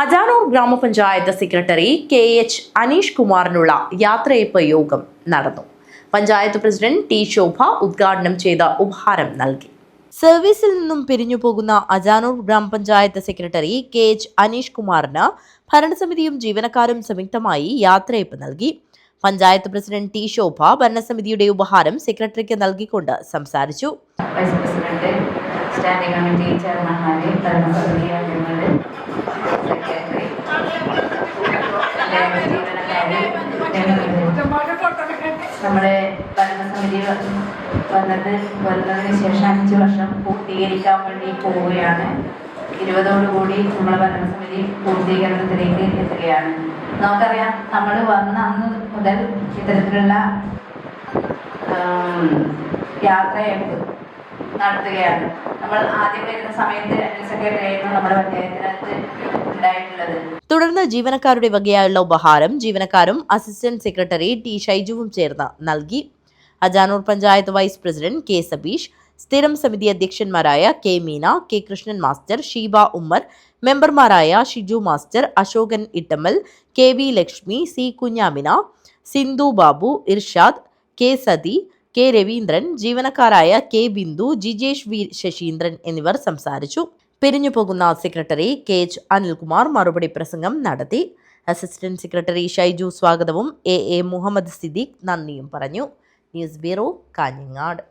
അജാനൂർ ഗ്രാമപഞ്ചായത്ത് secretary K H Aneesh കുമാറിനുള്ള യാത്രയപ്പ് യോഗം നടന്നു. പഞ്ചായത്ത് പ്രസിഡന്റ് ടി ശോഭ ഉദ്ഘാടനം ചെയ്ത ഉപഹാരം നൽകി. സർവീസിൽ നിന്നും പിരിഞ്ഞു പോകുന്ന അജാനൂർ ഗ്രാമപഞ്ചായത്ത് സെക്രട്ടറി കെ എച്ച് അനീഷ് കുമാറിന് ഭരണസമിതിയും ജീവനക്കാരും സംയുക്തമായി യാത്രയപ്പ് നൽകി. പഞ്ചായത്ത് പ്രസിഡന്റ് ടി ശോഭ ഭരണസമിതിയുടെ ഉപഹാരം സെക്രട്ടറിക്ക് നൽകിക്കൊണ്ട് സംസാരിച്ചു. വൈസ് പ്രസിഡന്റ് സ്റ്റാൻഡിംഗ് കമ്മിറ്റി ചെയർമാൻമാര് ഭരണസമിതി അംഗങ്ങൾ സെക്രട്ടറി എല്ലാ ജീവനക്കാര് നമ്മുടെ ഭരണസമിതി വന്നത് വന്നതിന് ശേഷം അഞ്ച് വർഷം പൂർത്തീകരിക്കാൻ വേണ്ടി പോവുകയാണ്. ഇരുപതോടുകൂടി നമ്മുടെ ഭരണസമിതി പൂർത്തീകരണത്തിലേക്ക് എത്തുകയാണ്. നമുക്കറിയാം നമ്മൾ വന്ന അന്ന് മുതൽ ഇത്തരത്തിലുള്ള ആം, യാത്രയയപ്പ് നടത്തുകയാണ്. നമ്മൾ ആദ്യം വരുന്ന സമയത്ത് അഡ്മിൻ സെക്രട്ടറി ആയിരുന്നു നമ്മുടെ പഞ്ചായത്തിനകത്ത് ഉണ്ടായിട്ടുള്ളത്. തുടർന്ന് ജീവനക്കാരുടെ വകയായുള്ള ഉപഹാരം ജീവനക്കാരും അസിസ്റ്റന്റ് സെക്രട്ടറി ടി ഷൈജുവും ചേർന്ന് നൽകി. Ajanur panchayat vice president K Sabeesh സ്ഥിരം സമിതി അധ്യക്ഷന്മാരായ K Meena K Krishnan master Sheeba Ummer മെമ്പർമാരായ Shiju master Ashokan Ittammal K V Lakshmi C Kunhamina Sindhu Babu Irshad K Sathi K Raveendran ജീവനക്കാരായ K Bindu Jijesh V Sasheendran എന്നിവർ സംസാരിച്ചു. പിരിഞ്ഞു പോകുന്ന secretary K H Anilkumar മറുപടി പ്രസംഗം നടത്തി. അസിസ്റ്റന്റ് സെക്രട്ടറി ഷൈജു സ്വാഗതവും എ എ മുഹമ്മദ് സിദ്ദീഖ് നന്ദിയും പറഞ്ഞു. News bureau Kanhangad.